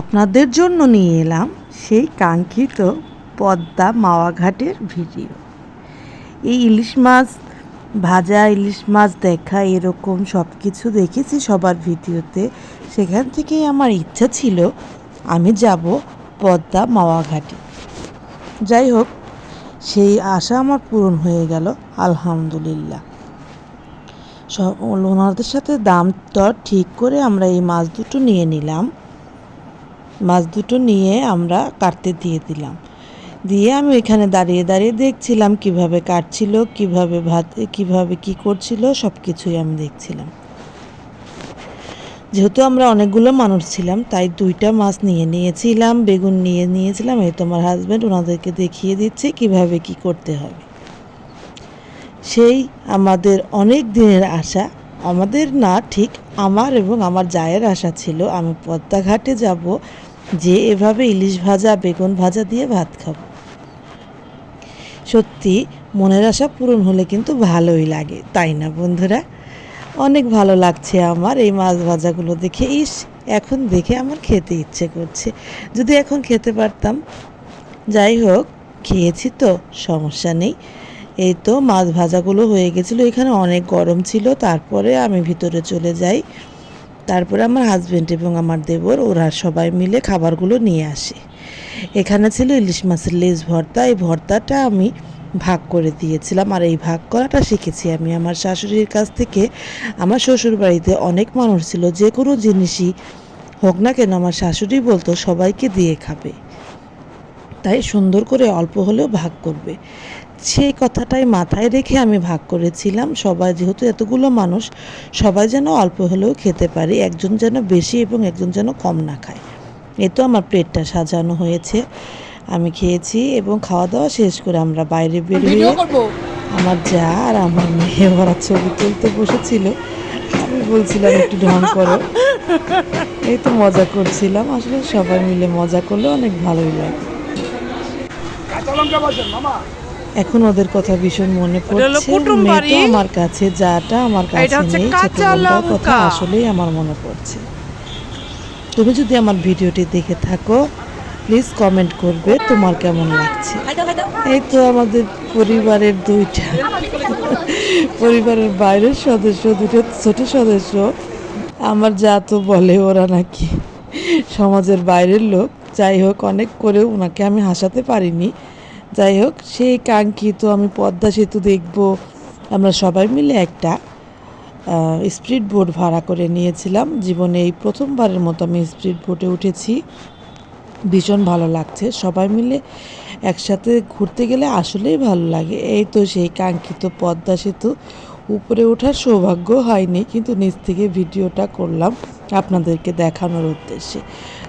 আপনাদের জন্য নিয়ে এলাম সেই কাঙ্ক্ষিত পদ্মা মাওয়া ঘাটের ভিডিও। এই ইলিশ মাছ, ভাজা ইলিশ মাছ দেখা, এরকম সব কিছু দেখেছি সবার ভিডিওতে। সেখান থেকেই আমার ইচ্ছা ছিল আমি যাব পদ্মা মাওয়া ঘাটে যাই হোক, সেই আশা আমার পূরণ হয়ে গেল, আলহামদুলিল্লাহ। সব ওনাদের সাথে দাম দর ঠিক করে আমরা এই মাছ দুটো নিয়ে নিলাম। মাছ দুটো নিয়ে আমরা কাটতে দিয়ে দিলাম। দিয়ে আমি এখানে দাঁড়িয়ে দাঁড়িয়ে দেখছিলাম কীভাবে কাটছিল, কীভাবে ভাত, কীভাবে কি করছিল সব কিছুই আমি দেখছিলাম। যেহেতু আমরা অনেকগুলো মানুষ ছিলাম, তাই দুইটা মাছ নিয়ে নিয়েছিলাম, বেগুন নিয়ে নিয়েছিলাম, এই তোমার হাজব্যান্ড ওনাদেরকে দেখিয়ে দিচ্ছে কীভাবে কি করতে হবে। সেই আমাদের অনেক দিনের আশা, আমাদের না, ঠিক আমার এবং আমার জায়ের আশা ছিল আমি পদ্মা ঘাটে যাব যে এভাবে ইলিশ ভাজা, বেগুন ভাজা দিয়ে ভাত খাব। সত্যি, মনের আশা পূরণ হলে কিন্তু ভালোই লাগে, তাই না বন্ধুরা? অনেক ভালো লাগছে আমার এই মাছ ভাজাগুলো দেখে। ইস, এখন দেখে আমার খেতে ইচ্ছে করছে। যদি এখন খেতে পারতাম, যাই হোক, খেয়েছি তো, সমস্যা নেই। এই তো মাছ ভাজাগুলো হয়ে গেছিল, এখানে অনেক গরম ছিল, তারপরে আমি ভিতরে চলে যাই। তারপরে আমার হাজব্যান্ড এবং আমার দেবর, ওরা সবাই মিলে খাবারগুলো নিয়ে আসে। এখানে ছিল ইলিশ মাছের লেজ ভর্তা, এই ভর্তাটা আমি ভাগ করে দিয়েছিলাম আর এই ভাগ করাটা শিখেছি আমি। আমার শাশুড়ির কাছ থেকে আমার শ্বশুর বাড়িতে অনেক মানুষ ছিল, যে কোনো জিনিসই হোক না কেন আমার শাশুড়ি বলতো সবাইকে দিয়ে খাবে। তাই সুন্দর করে অল্প হলেও ভাগ করবে। সেই কথাটাই মাথায় রেখে আমি ভাগ করেছিলাম। সবাই যেহেতু এতগুলো মানুষ সবাই যেন অল্প হলেও খেতে পারে একজন যেন বেশি এবং একজন যেন কম না খায়। এ তো আমার প্লেটটা সাজানো হয়েছে। আমি খেয়েছি এবং খাওয়া দাওয়া শেষ করে আমরা বাইরে বেরিয়ে আমার যা আর আমার মেয়ে ওরা ছবি তুলতে বসেছিল আমি বলছিলাম একটু ঢং করো। এই তো মজা করছিলাম। আসলে সবাই মিলে মজা করলে অনেক ভালোই লাগে। এখন ওদের কথা ভীষণ মনে পড়ছে। মেয়েটা আমার কাছে যাটা আমার কাছে নেই কথা। আসলেই আমার মনে পড়ছে। তুমি যদি আমার ভিডিওটি দেখে থাকো প্লিজ কমেন্ট করবে তোমার কেমন লাগছে। এই তো আমাদের পরিবারের দুইটা। পরিবারের বাইরের সদস্য দুটো ছোট সদস্য। আমার যা তো বলে ওরা নাকি। সমাজের বাইরের লোক। যাই হোক, অনেক করেও ওনাকে আমি হাসাতে পারিনি। যাই হোক, সেই কাঙ্ক্ষিত আমি পদ্মা সেতু দেখব। আমরা সবাই মিলে একটা স্পিড বোট ভাড়া করে নিয়েছিলাম। জীবনে এই প্রথমবারের মতো আমি স্পিড বোটে উঠেছি। ভীষণ ভালো লাগছে। সবাই মিলে একসাথে ঘুরতে গেলে আসলেই ভালো লাগে। এই তো সেই কাঙ্ক্ষিত পদ্মা সেতু। উপরে ওঠার সৌভাগ্য হয়নি, কিন্তু নিচ থেকে ভিডিওটা করলাম আপনাদেরকে দেখানোর উদ্দেশ্যে।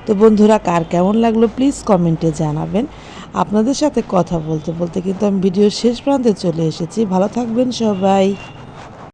তো বন্ধুরা, কার কেমন লাগল প্লিজ কমেন্টে জানাবেন। আপনাদের সাথে কথা বলতে বলতে কিন্তু আমি ভিডিও শেষ প্রান্তে চলে এসেছি। ভালো থাকবেন সবাই।